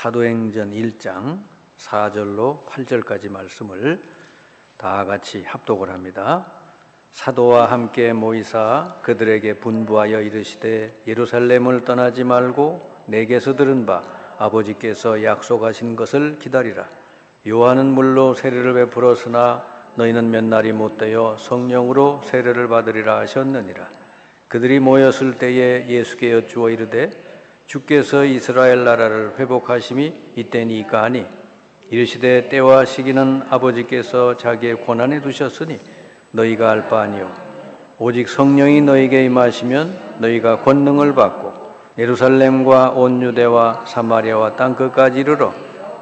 사도행전 1장 4절로 8절까지 말씀을 다 같이 합독을 합니다. 사도와 함께 모이사 그들에게 분부하여 이르시되 예루살렘을 떠나지 말고 내게서 들은 바 아버지께서 약속하신 것을 기다리라. 요한은 물로 세례를 베풀었으나 너희는 몇 날이 못되어 성령으로 세례를 받으리라 하셨느니라. 그들이 모였을 때에 예수께 여쭈어 이르되 주께서 이스라엘 나라를 회복하심이 이때니까 하니 이르시되 때와 시기는 아버지께서 자기의 권한에 두셨으니 너희가 알 바 아니요 오직 성령이 너희에게 임하시면 너희가 권능을 받고 예루살렘과 온 유대와 사마리아와 땅 끝까지 이르러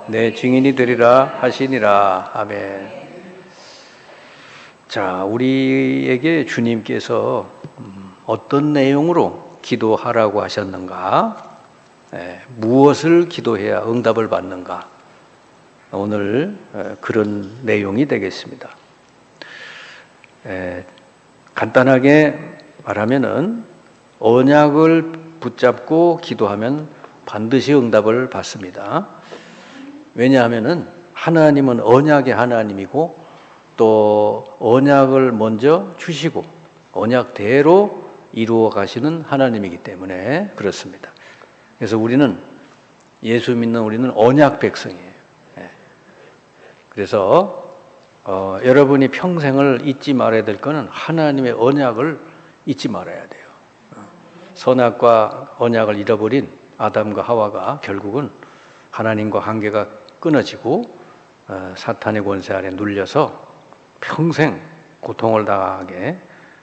내 증인이 되리라 하시니라 아멘. 자, 우리에게 주님께서 음, 어떤 내용으로 기도하라고 하셨는가? 예, 무엇을 기도해야 응답을 받는가? 오늘 예, 그런 내용이 되겠습니다. 예, 간단하게 말하면은 언약을 붙잡고 기도하면 반드시 응답을 받습니다. 왜냐하면은 하나님은 언약의 하나님이고 또 언약을 먼저 주시고 언약대로 이루어 가시는 하나님이기 때문에 그렇습니다. 그래서 우리는 예수 믿는 우리는 언약 백성이에요. 예. 그래서 어, 여러분이 평생을 잊지 말아야 될 것은 하나님의 언약을 잊지 말아야 돼요. 어. 선악과 언약을 잃어버린 아담과 하와가 결국은 하나님과 관계가 끊어지고 어, 사탄의 권세 아래 눌려서 평생 고통을 당하게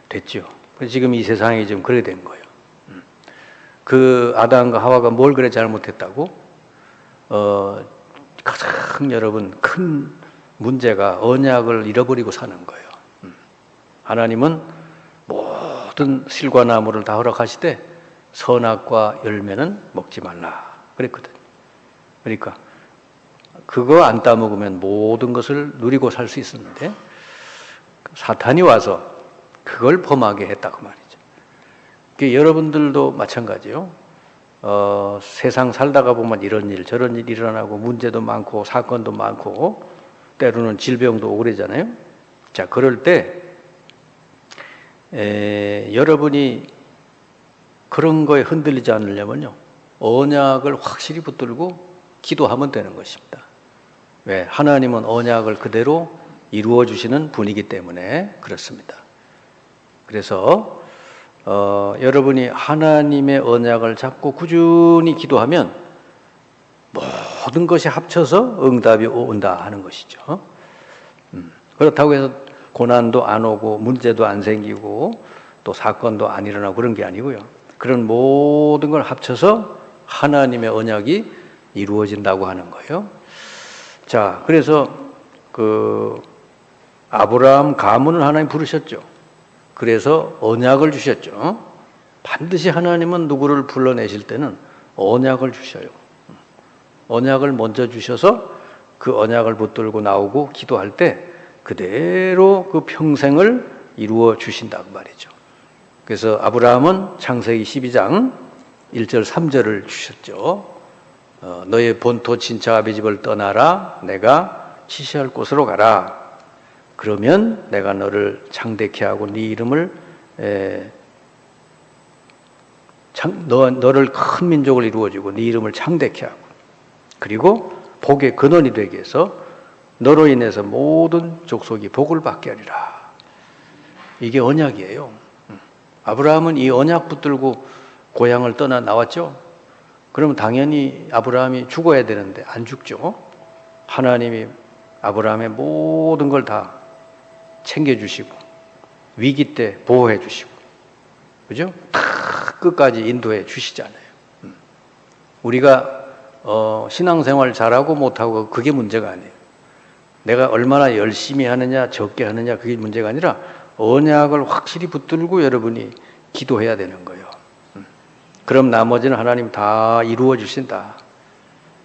됐죠. 지금 이 세상이 지금 그래 된 거예요. 그 아담과 하와가 뭘 그래 잘못했다고? 어, 가장 여러분 큰 문제가 언약을 잃어버리고 사는 거예요. 음. 하나님은 모든 실과 나무를 다 허락하시되 선악과 열매는 먹지 말라 그랬거든. 그러니까 그거 안 따먹으면 모든 것을 누리고 살 수 있었는데 사탄이 와서 그걸 범하게 했다고 말이죠. 여러분들도 마찬가지요. 어, 세상 살다가 보면 이런 일, 저런 일 일어나고 문제도 많고 사건도 많고 때로는 질병도 오고 그러잖아요. 자, 그럴 때 에, 여러분이 그런 거에 흔들리지 않으려면요. 언약을 확실히 붙들고 기도하면 되는 것입니다. 왜? 하나님은 언약을 그대로 이루어 주시는 분이기 때문에 그렇습니다. 그래서 어, 여러분이 하나님의 언약을 잡고 꾸준히 기도하면 모든 것이 합쳐서 응답이 온다 하는 것이죠. 음, 그렇다고 해서 고난도 안 오고 문제도 안 생기고 또 사건도 안 일어나고 그런 게 아니고요. 그런 모든 걸 합쳐서 하나님의 언약이 이루어진다고 하는 거예요. 자, 그래서 그 아브라함 가문을 하나님 부르셨죠. 그래서 언약을 주셨죠. 반드시 하나님은 누구를 불러내실 때는 언약을 주셔요. 언약을 먼저 주셔서 그 언약을 붙들고 나오고 기도할 때 그대로 그 평생을 이루어 주신다고 말이죠. 그래서 아브라함은 창세기 12장 1절 3절을 주셨죠. 어, 너의 본토 친척 아비 집을 떠나라. 내가 지시할 곳으로 가라. 그러면 내가 너를 창대케 하고 네 이름을 에, 창, 너, 너를 큰 민족을 이루어주고 네 이름을 창대케 하고 그리고 복의 근원이 되게 해서 너로 인해서 모든 족속이 복을 받게 하리라. 이게 언약이에요. 음. 아브라함은 이 언약 붙들고 고향을 떠나 나왔죠. 그러면 당연히 아브라함이 죽어야 되는데 안 죽죠. 하나님이 아브라함의 모든 걸 다 챙겨주시고 위기 때 보호해 주시고 그죠? 다 끝까지 인도해 주시잖아요. 음. 우리가 어, 신앙생활 잘하고 못하고 그게 문제가 아니에요. 내가 얼마나 열심히 하느냐 적게 하느냐 그게 문제가 아니라 언약을 확실히 붙들고 여러분이 기도해야 되는 거예요. 음. 그럼 나머지는 하나님 다 이루어 주신다.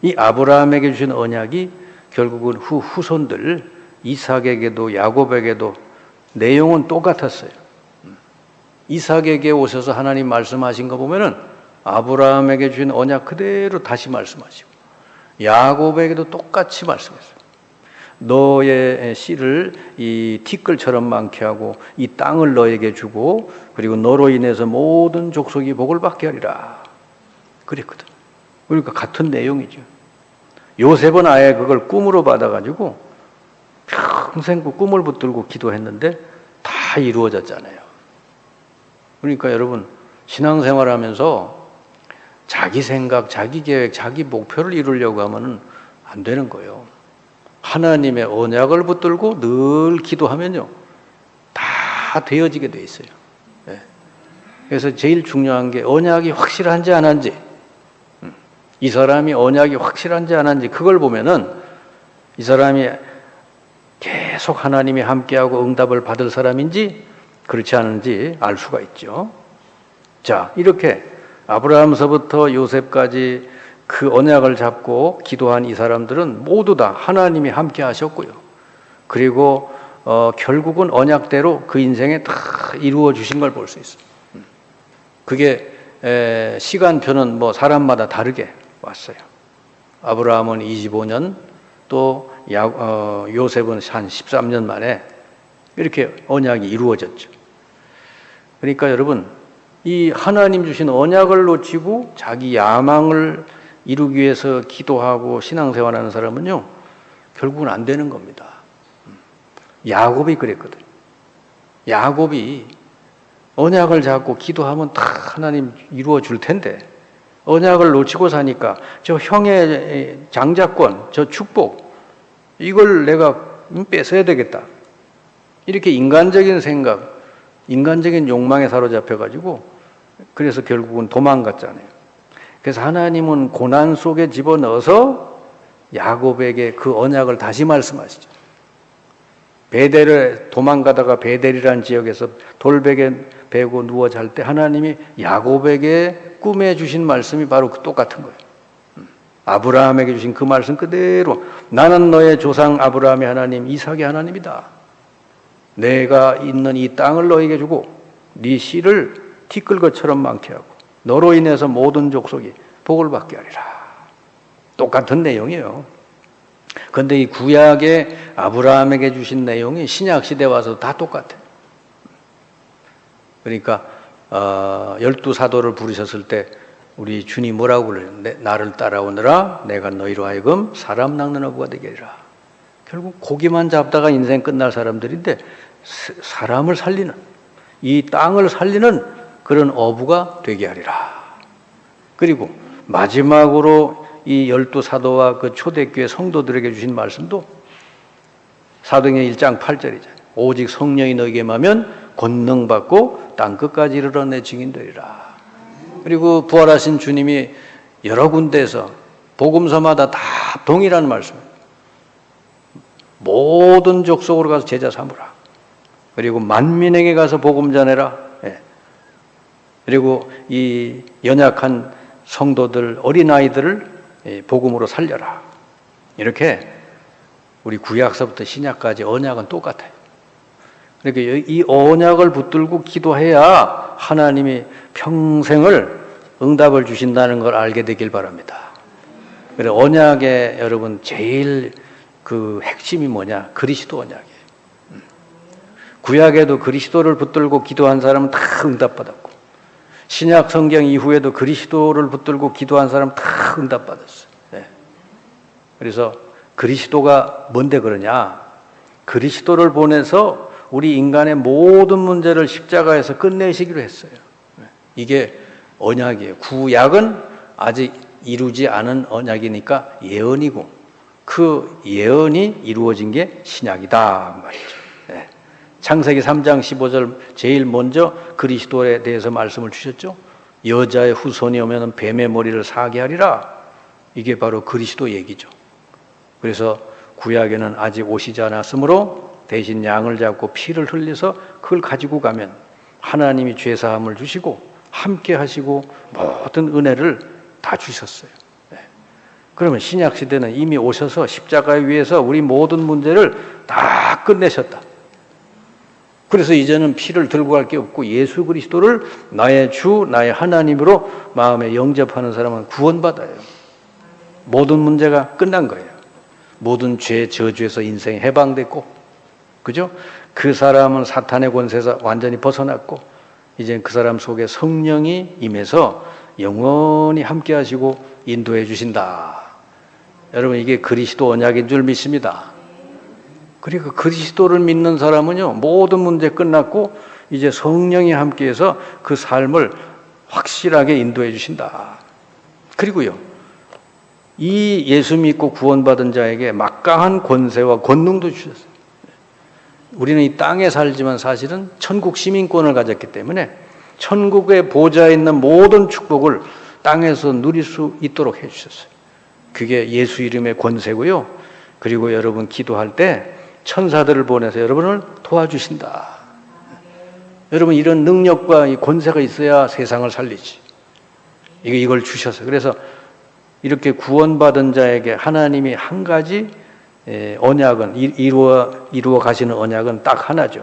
이 아브라함에게 주신 언약이 결국은 후 후손들 이삭에게도 야곱에게도 내용은 똑같았어요. 이삭에게 오셔서 하나님 말씀하신 거 보면은 아브라함에게 주신 언약 그대로 다시 말씀하시고 야곱에게도 똑같이 말씀했어요. 너의 씨를 이 티끌처럼 많게 하고 이 땅을 너에게 주고 그리고 너로 인해서 모든 족속이 복을 받게 하리라. 그랬거든. 그러니까 같은 내용이죠. 요셉은 아예 그걸 꿈으로 받아가지고 평생 그 꿈을 붙들고 기도했는데 다 이루어졌잖아요. 그러니까 여러분 신앙생활 하면서 자기 생각, 자기 계획, 자기 목표를 이루려고 하면은 안 되는 거예요. 하나님의 언약을 붙들고 늘 기도하면요. 다 되어지게 돼 있어요. 예. 그래서 제일 중요한 게 언약이 확실한지 안 한지, 음. 이 사람이 언약이 확실한지 안 한지 그걸 보면은 이 사람이 계속 하나님이 함께하고 응답을 받을 사람인지 그렇지 않은지 알 수가 있죠. 자, 이렇게 아브라함서부터 요셉까지 그 언약을 잡고 기도한 이 사람들은 모두 다 하나님이 함께 하셨고요. 그리고 어, 결국은 언약대로 그 인생에 다 이루어 주신 걸 볼 수 있어요. 음. 그게 에, 시간표는 뭐 사람마다 다르게 왔어요. 아브라함은 25년, 또 야, 어, 요셉은 한 13년 만에 이렇게 언약이 이루어졌죠. 그러니까 여러분, 이 하나님 주신 언약을 놓치고 자기 야망을 이루기 위해서 기도하고 신앙생활하는 사람은요, 결국은 안 되는 겁니다. 야곱이 그랬거든. 야곱이 언약을 잡고 기도하면 다 하나님 이루어 줄 텐데, 언약을 놓치고 사니까 저 형의 장자권, 저 축복, 이걸 내가 뺏어야 되겠다. 이렇게 인간적인 생각, 인간적인 욕망에 사로잡혀가지고, 그래서 결국은 도망갔잖아요. 그래서 하나님은 고난 속에 집어넣어서 야곱에게 그 언약을 다시 말씀하시죠. 베델을 도망가다가 베델이라는 지역에서 돌베개 베고 누워 잘 때 하나님이 야곱에게 꿈에 주신 말씀이 바로 그 똑같은 거예요. 음. 아브라함에게 주신 그 말씀 그대로 나는 너의 조상 아브라함의 하나님 이삭의 하나님이다. 내가 있는 이 땅을 너에게 주고 네 씨를 티끌것처럼 많게 하고 너로 인해서 모든 족속이 복을 받게 하리라. 똑같은 내용이에요. 근데 이 구약의 아브라함에게 주신 내용이 신약 시대 와서 다 똑같아요. 그러니까 어, 열두 사도를 부르셨을 때 우리 주님 뭐라고 그래요? 나를 따라오느라 내가 너희로 하여금 사람 낚는 어부가 되게 하리라. 결국 고기만 잡다가 인생 끝날 사람들인데 사람을 살리는 이 땅을 살리는 그런 어부가 되게 하리라. 그리고 마지막으로 이 열두 사도와 그 초대교회 성도들에게 주신 말씀도 사도행 1장 8절이잖아요. 오직 성령이 너에게 마면 권능 받고 땅 끝까지 이르러 내 증인 되리라. 그리고 부활하신 주님이 여러 군데에서 복음서마다 다 동일한 말씀. 모든 족속으로 가서 제자 삼으라. 그리고 만민에게 가서 복음 전해라. 예. 그리고 이 연약한 성도들 어린아이들을 예, 복음으로 살려라. 이렇게 우리 구약서부터 신약까지 언약은 똑같아요. 그러니까 이 언약을 붙들고 기도해야 하나님이 평생을 응답을 주신다는 걸 알게 되길 바랍니다. 그래 언약의 여러분 제일 그 핵심이 뭐냐? 그리스도 언약이에요. 음. 구약에도 그리스도를 붙들고 기도한 사람은 다 응답받았고 신약 성경 이후에도 그리스도를 붙들고 기도한 사람 다 응답받았어요. 네. 그래서 그리스도가 뭔데 그러냐? 그리스도를 보내서 우리 인간의 모든 문제를 십자가에서 끝내시기로 했어요. 이게 언약이에요. 구약은 아직 이루지 않은 언약이니까 예언이고 그 예언이 이루어진 게 신약이다 말이죠. 네. 창세기 3장 15절 제일 먼저 그리스도에 대해서 말씀을 주셨죠. 여자의 후손이 오면 뱀의 머리를 사게 하리라. 이게 바로 그리스도 얘기죠. 그래서 구약에는 아직 오시지 않았으므로 대신 양을 잡고 피를 흘려서 그걸 가지고 가면 하나님이 죄 사함을 주시고 함께 하시고 모든 은혜를 다 주셨어요. 네. 그러면 신약 시대는 이미 오셔서 십자가 위에서 우리 모든 문제를 다 끝내셨다. 그래서 이제는 피를 들고 갈 게 없고 예수 그리스도를 나의 주, 나의 하나님으로 마음에 영접하는 사람은 구원받아요. 모든 문제가 끝난 거예요. 모든 죄 저주에서 인생이 해방됐고, 그죠? 그 사람은 사탄의 권세에서 완전히 벗어났고, 이제 그 사람 속에 성령이 임해서 영원히 함께 하시고 인도해 주신다. 여러분, 이게 그리스도 언약인 줄 믿습니다. 그러니까 그리스도를 믿는 사람은요, 모든 문제 끝났고, 이제 성령이 함께해서 그 삶을 확실하게 인도해 주신다. 그리고요, 이 예수 믿고 구원받은 자에게 막강한 권세와 권능도 주셨어요. 우리는 이 땅에 살지만 사실은 천국 시민권을 가졌기 때문에 천국의 보좌에 있는 모든 축복을 땅에서 누릴 수 있도록 해주셨어요. 그게 예수 이름의 권세고요. 그리고 여러분 기도할 때 천사들을 보내서 여러분을 도와주신다. 여러분 이런 능력과 이 권세가 있어야 세상을 살리지. 이걸 주셔서 그래서 이렇게 구원받은 자에게 하나님이 한 가지 언약은 이루어 이루어 가시는 언약은 딱 하나죠.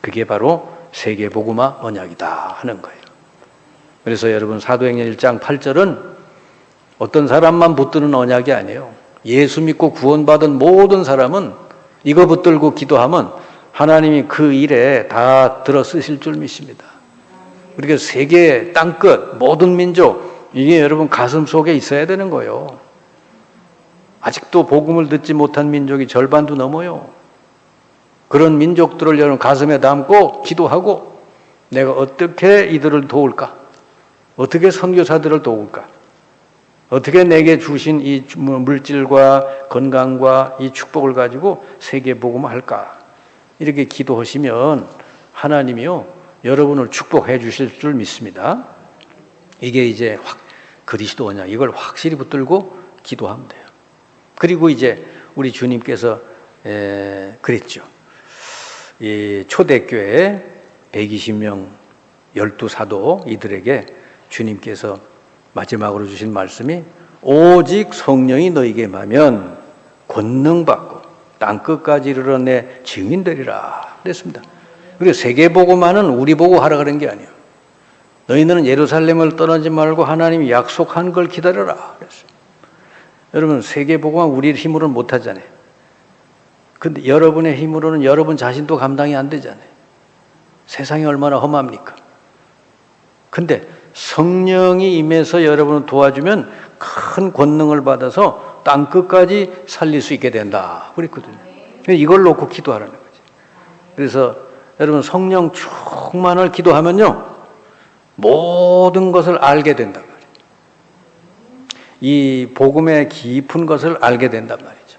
그게 바로 세계 복음화 언약이다 하는 거예요. 그래서 여러분 사도행전 1장 8절은 어떤 사람만 붙드는 언약이 아니에요. 예수 믿고 구원받은 모든 사람은 이거 붙들고 기도하면 하나님이 그 일에 다 들어 쓰실 줄 믿습니다. 우리가 세계 땅끝 모든 민족 이게 여러분 가슴 속에 있어야 되는 거예요. 아직도 복음을 듣지 못한 민족이 절반도 넘어요. 그런 민족들을 여러분 가슴에 담고 기도하고 내가 어떻게 이들을 도울까? 어떻게 선교사들을 도울까? 어떻게 내게 주신 이 물질과 건강과 이 축복을 가지고 세계 복음을 할까? 이렇게 기도하시면 하나님이요 여러분을 축복해 주실 줄 믿습니다. 이게 이제 확 그리스도 언약 이걸 확실히 붙들고 기도하면 돼요. 그리고 이제 우리 주님께서 에, 그랬죠. 이 초대교회 120명 열두 사도 이들에게 주님께서 마지막으로 주신 말씀이 오직 성령이 너에게 임하면 권능 받고 땅 끝까지 이르러 내 증인 되리라 그랬습니다. 그리고 세계 보고만은 우리 보고 하라 그런 게 아니에요. 너희는 예루살렘을 떠나지 말고 하나님이 약속한 걸 기다려라 그랬어요. 여러분 세계 보고만 우리 힘으로는 못 하잖아요. 근데 여러분의 힘으로는 여러분 자신도 감당이 안 되잖아요. 세상이 얼마나 험합니까? 근데 성령이 임해서 여러분을 도와주면 큰 권능을 받아서 땅 끝까지 살릴 수 있게 된다. 그랬거든요. 이걸 놓고 기도하라는 거지. 그래서 여러분 성령 충만을 기도하면요. 모든 것을 알게 말 이 복음의 깊은 것을 알게 된단 말이죠.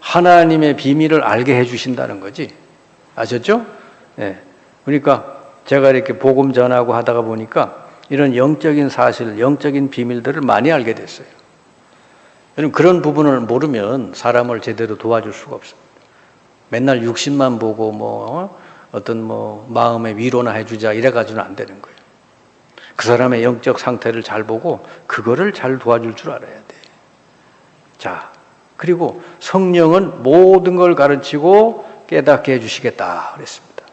하나님의 비밀을 알게 해주신다는 거지. 아셨죠? 네. 그러니까 제가 이렇게 복음 전하고 하다가 보니까 이런 영적인 사실, 영적인 비밀들을 많이 알게 됐어요. 그런 부분을 모르면 사람을 제대로 도와줄 수가 없습니다. 맨날 육신만 보고 뭐, 어떤 뭐, 마음의 위로나 해주자 이래가지고는 안 되는 거예요. 그 사람의 영적 상태를 잘 보고 그거를 잘 도와줄 줄 알아야 돼. 자, 그리고 성령은 모든 걸 가르치고 깨닫게 해주시겠다 그랬습니다.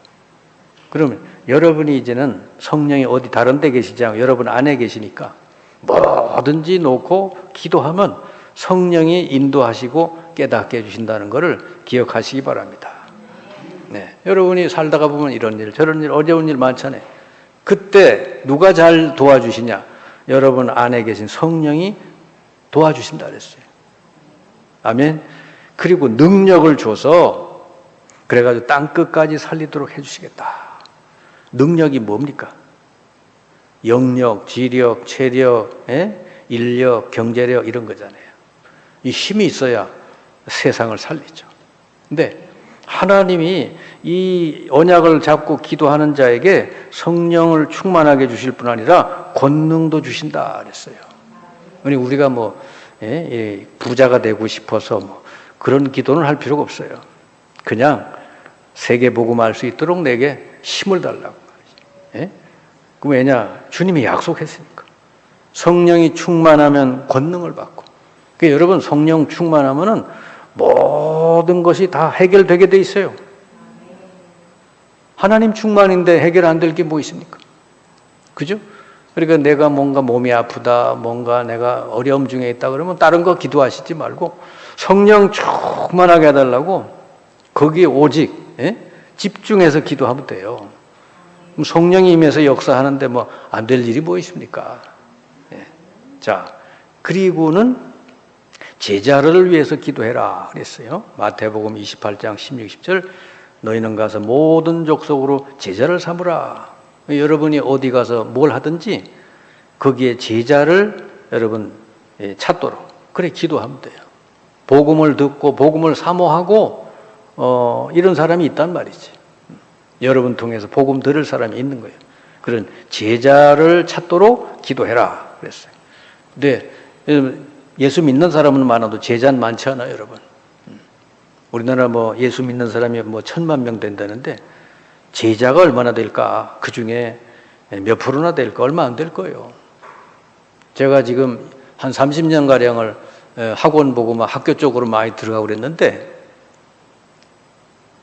그러면 여러분이 이제는 성령이 어디 다른 데 계시지 않고 여러분 안에 계시니까 뭐든지 놓고 기도하면 성령이 인도하시고 깨닫게 해주신다는 것을 기억하시기 바랍니다. 네. 여러분이 살다가 보면 이런 일, 저런 일, 어려운 일 많잖아요. 그때 누가 잘 도와주시냐? 여러분 안에 계신 성령이 도와주신다 그랬어요. 아멘. 그리고 능력을 줘서 그래가지고 땅 끝까지 살리도록 해주시겠다. 능력이 뭡니까? 영력, 지력, 체력, 에? 예? 인력, 경제력 이런 거잖아요. 이 힘이 있어야 세상을 살리죠. 근데 하나님이 이 언약을 잡고 기도하는 자에게 성령을 충만하게 주실 뿐 아니라 권능도 주신다 그랬어요. 아니 우리가 뭐 예, 예, 부자가 되고 싶어서 뭐 그런 기도는 할 필요가 없어요. 그냥 세계 복음할 수 있도록 내게 힘을 달라고 예? 그 왜냐 주님이 약속했으니까 성령이 충만하면 권능을 받고. 그 여러분 성령 충만하면은 모든 것이 다 해결되게 돼 있어요. 하나님 충만인데 해결 안 될 게 뭐 있습니까? 그죠? 그러니까 내가 뭔가 몸이 아프다, 뭔가 내가 어려움 중에 있다 그러면 다른 거 기도하시지 말고 성령 충만하게 해달라고 거기에 오직 예? 집중해서 기도하면 돼요. 성령이 임해서 역사하는데 뭐 안 될 일이 뭐 있습니까? 예. 자, 그리고는 제자를 위해서 기도해라 그랬어요. 마태복음 28장 16, 17 너희는 가서 모든 족속으로 제자를 삼으라. 여러분이 어디 가서 뭘 하든지 거기에 제자를 여러분 예, 찾도록 그래 기도하면 돼요. 복음을 듣고 복음을 사모하고 어, 이런 사람이 있단 말이지. 여러분 통해서 복음 들을 사람이 있는 거예요. 그런 제자를 찾도록 기도해라 그랬어요. 근데 예수 믿는 사람은 많아도 제자는 많지 않아요, 여러분. 우리나라 뭐 예수 믿는 사람이 뭐 천만 명 된다는데 제자가 얼마나 될까? 그 중에 몇 프로나 될까? 얼마 안 될 거예요. 제가 지금 한 30년 가량을 학원 보고 막 학교 쪽으로 많이 들어가고 그랬는데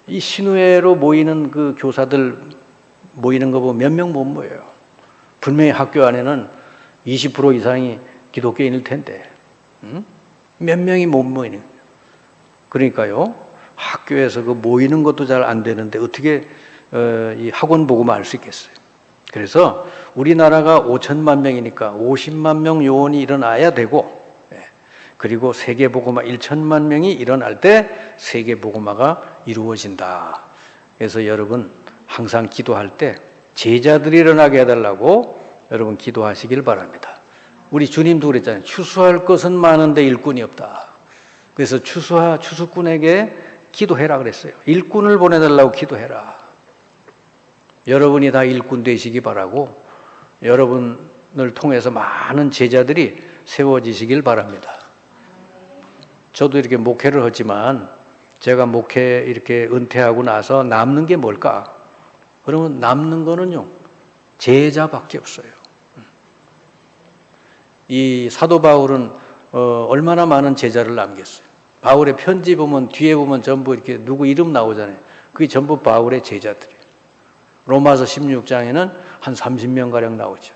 이 신우회로 모이는 그 교사들 모이는 거 보면 몇 명 못 모여요. 분명히 학교 안에는 20% 이상이 기독교인일 텐데 응? 몇 명이 못 모이는 그러니까요 학교에서 그 모이는 것도 잘 안 되는데 어떻게 어, 이 학원 보고만 알 수 있겠어요. 그래서 우리나라가 5천만 명이니까 50만 명 요원이 일어나야 되고 예. 그리고 세계 보고마 1천만 명이 일어날 때 세계 보고마가 이루어진다. 그래서 여러분 항상 기도할 때 제자들이 일어나게 해달라고 여러분 기도하시길 바랍니다. 우리 주님도 그랬잖아요. 추수할 것은 많은데 일꾼이 없다. 그래서 추수하 추수꾼에게 기도해라 그랬어요. 일꾼을 보내달라고 기도해라. 여러분이 다 일꾼 되시기 바라고 여러분을 통해서 많은 제자들이 세워지시길 바랍니다. 저도 이렇게 목회를 하지만 제가 목회 이렇게 은퇴하고 나서 남는 게 뭘까? 그러면 남는 거는요, 제자밖에 없어요. 이 사도 바울은 어, 얼마나 많은 제자를 남겼어요. 바울의 편지 보면 뒤에 보면 전부 이렇게 누구 이름 나오잖아요. 그게 전부 바울의 제자들이에요. 로마서 16장에는 한 30명 가량 나오죠.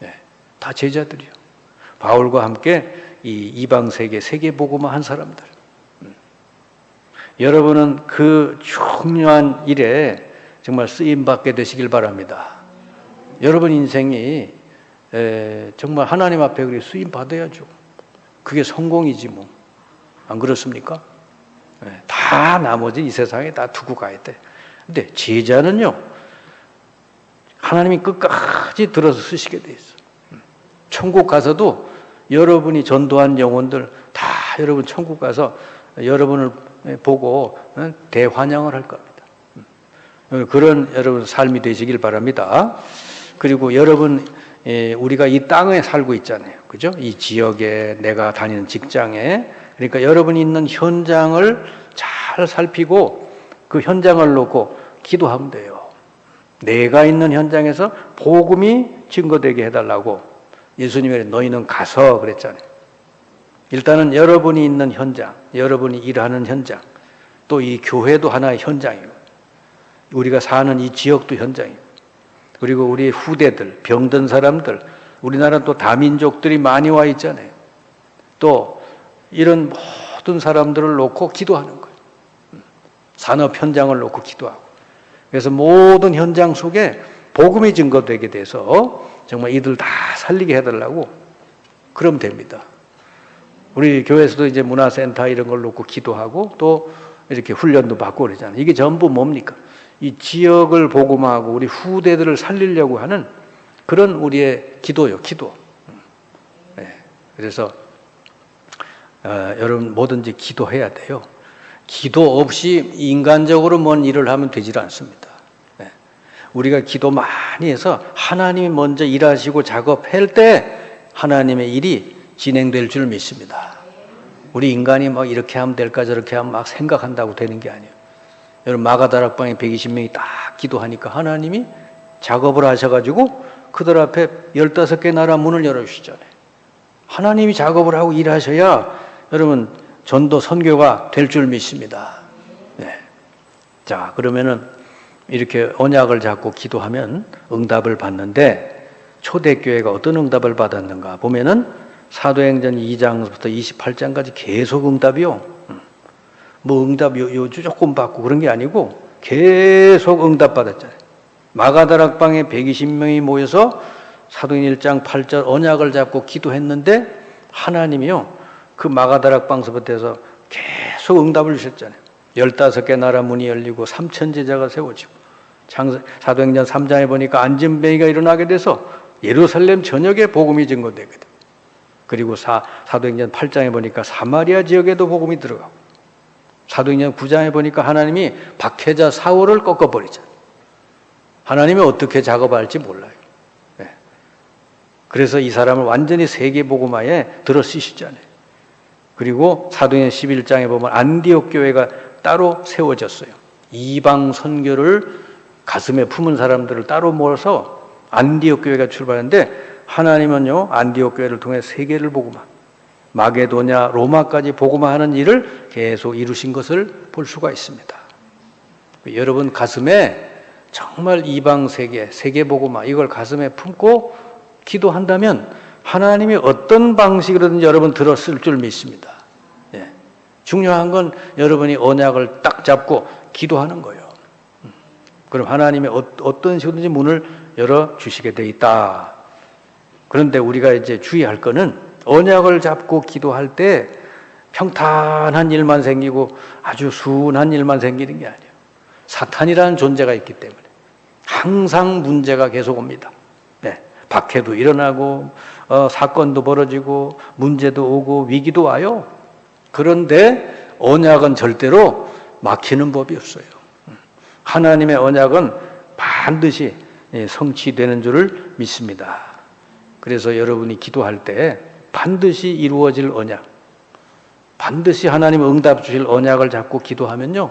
네, 다 제자들이요. 바울과 함께 이 이방 세계 세계 복음화 한 사람들. 음. 여러분은 그 중요한 일에 정말 쓰임 받게 되시길 바랍니다. 여러분 인생이 에, 정말 하나님 앞에 그리 쓰임 받아야죠. 그게 성공이지 뭐. 안 그렇습니까? 네, 다 나머지 이 세상에 다 두고 가야 돼. 근데 제자는요, 하나님이 끝까지 들어서 쓰시게 돼 있어. 천국 가서도 여러분이 전도한 영혼들 다 여러분 천국 가서 여러분을 보고 대환영을 할 겁니다. 그런 여러분 삶이 되시길 바랍니다. 그리고 여러분 우리가 이 땅에 살고 있잖아요. 그죠? 이 지역에 내가 다니는 직장에 그러니까 여러분이 있는 현장을 잘 살피고 그 현장을 놓고 기도하면 돼요. 내가 있는 현장에서 복음이 증거되게 해달라고 예수님이 너희는 가서 그랬잖아요. 일단은 여러분이 있는 현장, 여러분이 일하는 현장, 또 이 교회도 하나의 현장이고, 우리가 사는 이 지역도 현장이고, 그리고 우리 후대들, 병든 사람들, 우리나라 또 다민족들이 많이 와 있잖아요. 또 이런 모든 사람들을 놓고 기도하는 거예요. 산업 현장을 놓고 기도하고. 그래서 모든 현장 속에 복음이 증거되게 돼서 정말 이들 다 살리게 해달라고 그럼 됩니다. 우리 교회에서도 이제 문화센터 이런 걸 놓고 기도하고 또 이렇게 훈련도 받고 그러잖아요. 이게 전부 뭡니까? 이 지역을 복음하고 우리 후대들을 살리려고 하는 그런 우리의 기도요, 기도. 네. 그래서 어, 여러분 뭐든지 기도해야 돼요. 기도 없이 인간적으로 뭔 일을 하면 되질 않습니다. 네. 우리가 기도 많이 해서 하나님이 먼저 일하시고 작업할 때 하나님의 일이 진행될 줄 믿습니다. 우리 인간이 막 이렇게 하면 될까 저렇게 하면 막 생각한다고 되는 게 아니에요. 여러분 마가다락방에 120명이 딱 기도하니까 하나님이 작업을 하셔가지고 그들 앞에 15개 나라 문을 열어주시잖아요. 하나님이 작업을 하고 일하셔야 여러분 전도 선교가 될 줄 믿습니다. 네. 자, 그러면은 이렇게 언약을 잡고 기도하면 응답을 받는데 초대교회가 어떤 응답을 받았는가 보면은 사도행전 2장부터 28장까지 계속 응답이요. 음. 뭐 응답 요, 요 조금 받고 그런 게 아니고 계속 응답 받았잖아요. 마가다락방에 120명이 모여서 사도행 1장 8절 언약을 잡고 기도했는데 하나님이요. 그 마가다락방 서부터 해서 계속 응답을 주셨잖아요. 15개 나라 문이 열리고 3천 제자가 세워지고 장- 사도행전 3장에 보니까 안진뱅이가 일어나게 돼서 예루살렘 전역에 복음이 증거되거든. 그리고 사, 사도행전 8장에 보니까 사마리아 지역에도 복음이 들어가고 사도행전 9장에 보니까 하나님이 박해자 사울을 꺾어버리잖아요. 하나님이 어떻게 작업할지 몰라요. 네. 그래서 이 사람을 완전히 세계 복음화에 들어 쓰시잖아요. 그리고 사도행전 11장에 보면 안디옥 교회가 따로 세워졌어요. 이방 선교를 가슴에 품은 사람들을 따로 모아서 안디옥 교회가 출발했는데 하나님은요 안디옥 교회를 통해 세계를 복음화, 마게도냐, 로마까지 복음화하는 일을 계속 이루신 것을 볼 수가 있습니다. 여러분 가슴에 정말 이방 세계, 세계 복음화 이걸 가슴에 품고 기도한다면 하나님이 어떤 방식으로든 여러분 들었을 줄 믿습니다. 예. 중요한 건 여러분이 언약을 딱 잡고 기도하는 거예요. 음. 그럼 하나님이 어- 어떤 식으로든지 문을 열어 주시게 돼 있다. 그런데 우리가 이제 주의할 거는 언약을 잡고 기도할 때 평탄한 일만 생기고 아주 순한 일만 생기는 게 아니에요. 사탄이라는 존재가 있기 때문에 항상 문제가 계속 옵니다. 네. 박해도 일어나고 어, 사건도 벌어지고 문제도 오고 위기도 와요. 그런데 언약은 절대로 막히는 법이 없어요. 하나님의 언약은 반드시 예, 성취되는 줄을 믿습니다. 그래서 여러분이 기도할 때 반드시 이루어질 언약, 반드시 하나님 응답 주실 언약을 잡고 기도하면요.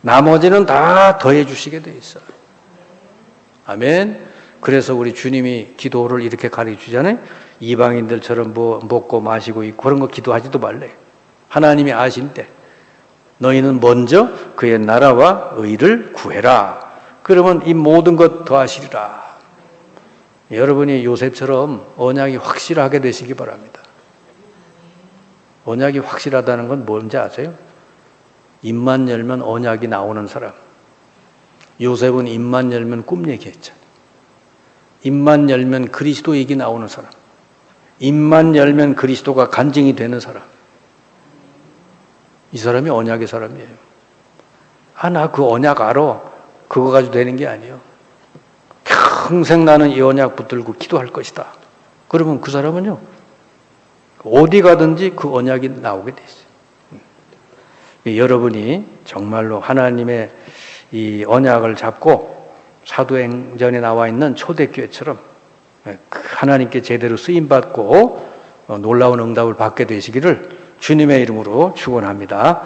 나머지는 다 더해 주시게 돼 있어요. 아멘. 그래서 우리 주님이 기도를 이렇게 가르쳐 주잖아요. 이방인들처럼 뭐 먹고 마시고 있고 그런 거 기도하지도 말래. 하나님이 아신대. 너희는 먼저 그의 나라와 의를 구해라. 그러면 이 모든 것 더하시리라. 여러분이 요셉처럼 언약이 확실하게 되시기 바랍니다. 언약이 확실하다는 건 뭔지 아세요? 입만 열면 언약이 나오는 사람. 요셉은 입만 열면 꿈 얘기했잖아요. 입만 열면 그리스도 얘기 나오는 사람. 입만 열면 그리스도가 간증이 되는 사람. 이 사람이 언약의 사람이에요. 아, 나 그 언약 알아. 그거 가지고 되는 게 아니에요. 평생 나는 이 언약 붙들고 기도할 것이다. 그러면 그 사람은요, 어디 가든지 그 언약이 나오게 돼 있어요. 음. 여러분이 정말로 하나님의 이 언약을 잡고 사도행전에 나와 있는 초대교회처럼 하나님께 제대로 쓰임 받고 놀라운 응답을 받게 되시기를 주님의 이름으로 축원합니다.